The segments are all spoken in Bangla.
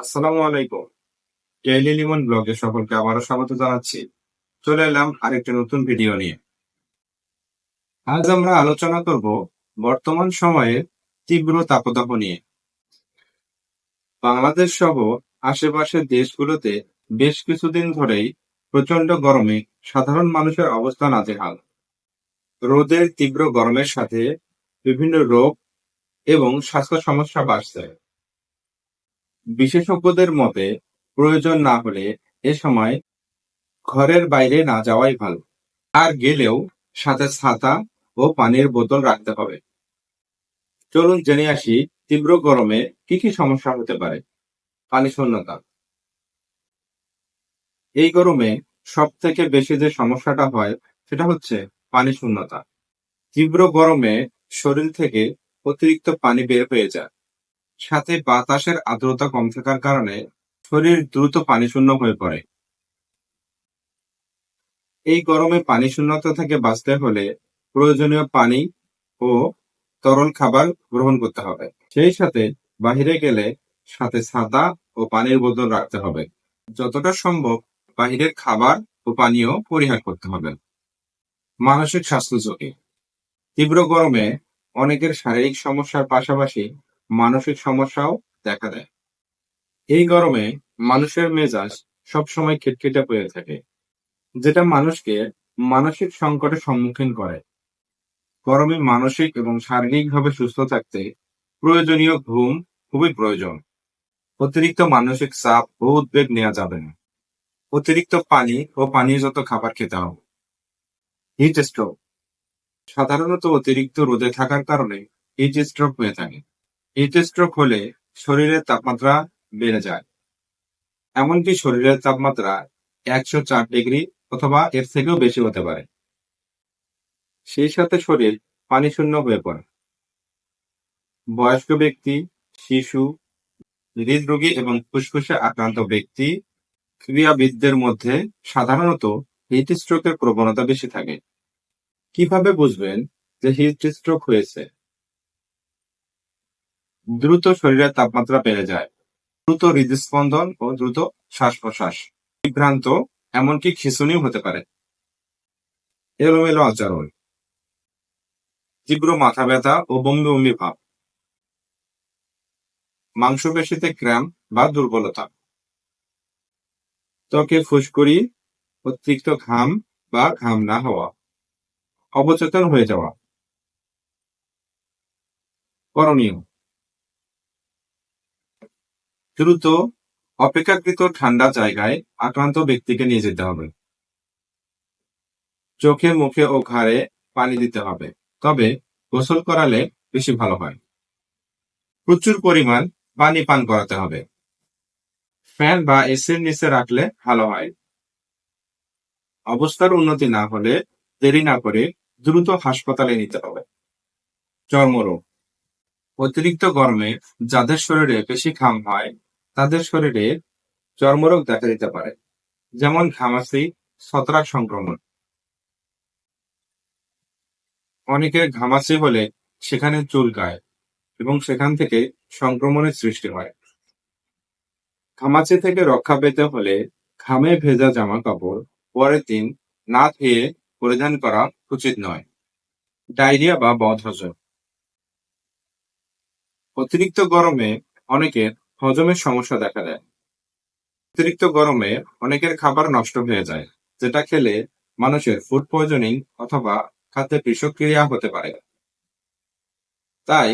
আসসালামু আলাইকুম। ডেইলি লিমন ব্লগে সকলকে আবারও স্বাগত জানাচ্ছি। চলে এলাম আরেকটি নতুন ভিডিও নিয়ে। আজ আমরা আলোচনা করব বর্তমান সময়ে তীব্র তাপদাহ নিয়ে। বাংলাদেশ সহ আশেপাশের দেশগুলোতে বেশ কিছুদিন ধরেই প্রচণ্ড গরমে সাধারণ মানুষের অবস্থা নাজেহাল। রোদের তীব্র গরমের সাথে বিভিন্ন রোগ এবং স্বাস্থ্য সমস্যা বাড়ছে। বিশেষজ্ঞদের মতে, প্রয়োজন না হলে এ সময় ঘরের বাইরে না যাওয়াই ভালো। আর গেলেও সাথে ছাতা ও পানির বোতল রাখতে হবে। চলুন জেনে আসি, তীব্র গরমে কি কি সমস্যা হতে পারে। পানি শূন্যতা। এই গরমে সব থেকে বেশি যে সমস্যাটা হয়, সেটা হচ্ছে পানি শূন্যতা। তীব্র গরমে শরীর থেকে অতিরিক্ত পানি বের হয়ে যায়। সাথে বাতাসের আর্দ্রতা কম থাকার কারণে শরীর দ্রুত পানি শূন্য হয়ে পড়ে। এই গরমে পানি শূন্যতা থেকে বাঁচতে হলে প্রয়োজনীয় পানি ও তরল খাবার গ্রহণ করতে হবে। সেই সাথে বাহিরে গেলে সাথে ছাতা ও পানির বোতল রাখতে হবে। যতটা সম্ভব বাহিরের খাবার ও পানীয় পরিহার করতে হবে। মানসিক স্বাস্থ্য ঝুঁকি। তীব্র গরমে অনেকের শারীরিক সমস্যার পাশাপাশি মানসিক সমস্যাও দেখা দেয়। এই গরমে মানুষের মেজাজ সবসময় খিটখিটে হয়ে থাকে, যেটা মানুষকে মানসিক সংকটের সম্মুখীন করে। গরমে মানসিক এবং শারীরিকভাবে সুস্থ থাকতে প্রয়োজনীয় ঘুম খুবই প্রয়োজন। অতিরিক্ত মানসিক চাপ ও উদ্বেগ নেওয়া যাবে না। অতিরিক্ত পানি ও পানীয়জাত খাবার খেতে হবে। Heat stroke. সাধারণত অতিরিক্ত রোদে থাকার কারণে হিট স্ট্রোক হয়ে থাকে। হিট স্ট্রোক হলে শরীরের তাপমাত্রা বেড়ে যায়। এমনকি শরীরের তাপমাত্রা একশো চার ডিগ্রি অথবা এর থেকেও বেশি হতে পারে। সেই সাথে শরীর পানি শূন্য হয়ে পড়ে। বয়স্ক ব্যক্তি, শিশু, হৃদরোগী এবং ফুসফুসে আক্রান্ত ব্যক্তি, ক্রীড়াবিদদের মধ্যে সাধারণত হিট স্ট্রোকের প্রবণতা বেশি থাকে। কীভাবে বুঝবেন যে হিট স্ট্রোক হয়েছে? দ্রুত শরীরের তাপমাত্রা বেড়ে যায়। দ্রুত হৃদস্পন্দন ও দ্রুত শ্বাস প্রশ্বাস বিভ্রান্ত, এমনকি খিঁচুনিও হতে পারে। এলোমেলো আচরণ। তীব্র মাথা ব্যথা ও বমি বমি ভাব। মাংসপেশিতে ক্র্যাম বা দুর্বলতা। ত্বকে ফুসকুড়ি, অতিরিক্ত ঘাম বা ঘাম না হওয়া। অবচেতন হয়ে যাওয়া। করণীয়। দ্রুত অপেক্ষাকৃত ঠান্ডা জায়গায় আক্রান্ত ব্যক্তিকে নিয়ে যেতে হবে। চোখে, মুখে ও ঘাড়ে পানি দিতে হবে, তবে গোসল করালে বেশি ভালো হয়। প্রচুর পরিমাণ পানি পান করাতে হবে। ফ্যান বা এসির নিচে রাখলে ভালো হয়। অবস্থার উন্নতি না হলে দেরি না করে দ্রুত হাসপাতালে নিতে হবে। চর্মরোগ। অতিরিক্ত গরমে যাদের শরীরে বেশি ঘাম হয় তাদের শরীরে চর্মরোগ দেখা দিতে পারে, যেমন ঘামাচি, ছত্রাক সংক্রমণ। অনেকের ঘামাচি হলে সেখানে চুলকায় এবং সেখান থেকে সংক্রমণের সৃষ্টি হয়। ঘামাচি থেকে রক্ষা পেতে হলে ঘামে ভেজা জামা কাপড় পরের দিন না ধুয়ে পরিধান করা উচিত নয়। ডায়রিয়া বা বদহজম। অতিরিক্ত গরমে অনেকের হজমের সমস্যা দেখা দেয়। অতিরিক্ত গরমে অনেকের খাবার নষ্ট হয়ে যায়, যেটা খেলে মানুষের ফুড পয়জনিং অথবা খাদ্যে বিষক্রিয়া হতে পারে। তাই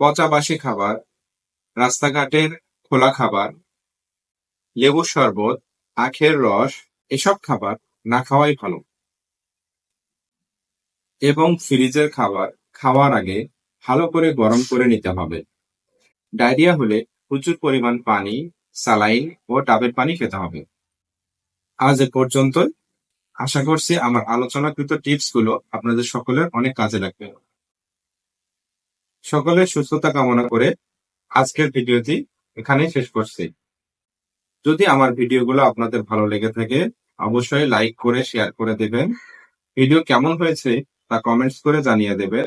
পচা বাসি খাবার, রাস্তাঘাটের খোলা খাবার, লেবুর শরবত, আখের রস, এসব খাবার না খাওয়াই ভালো। এবং ফ্রিজের খাবার খাওয়ার আগে ভালো করে গরম করে নিতে হবে। ডায়রিয়া হলে প্রচুর পরিমাণ পানি সালাইন ও ডাবের পানি খেতে হবে। আজ এ পর্যন্ত আশা করছি আমার আলোচনাকৃত টিপসগুলো আপনাদের সকলের অনেক কাজে লাগবে। সকলের সুস্থতা কামনা করে আজকের ভিডিওটি এখানেই শেষ করছি। যদি আমার ভিডিওগুলো আপনাদের ভালো লেগে থাকে, অবশ্যই লাইক করে, শেয়ার করে দেবেন। ভিডিও কেমন হয়েছে তা কমেন্টস করে জানিয়ে দেবে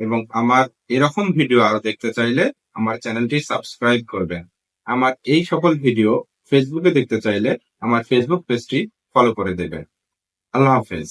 এবং আমার এরকম ভিডিও আরও দেখতে চাইলে আমার চ্যানেলটি সাবস্ক্রাইব করবেন। আমার এই সকল ভিডিও ফেসবুকে দেখতে চাইলে আমার ফেসবুক পেজটি ফলো করে দেবেন। আল্লাহ হাফেজ।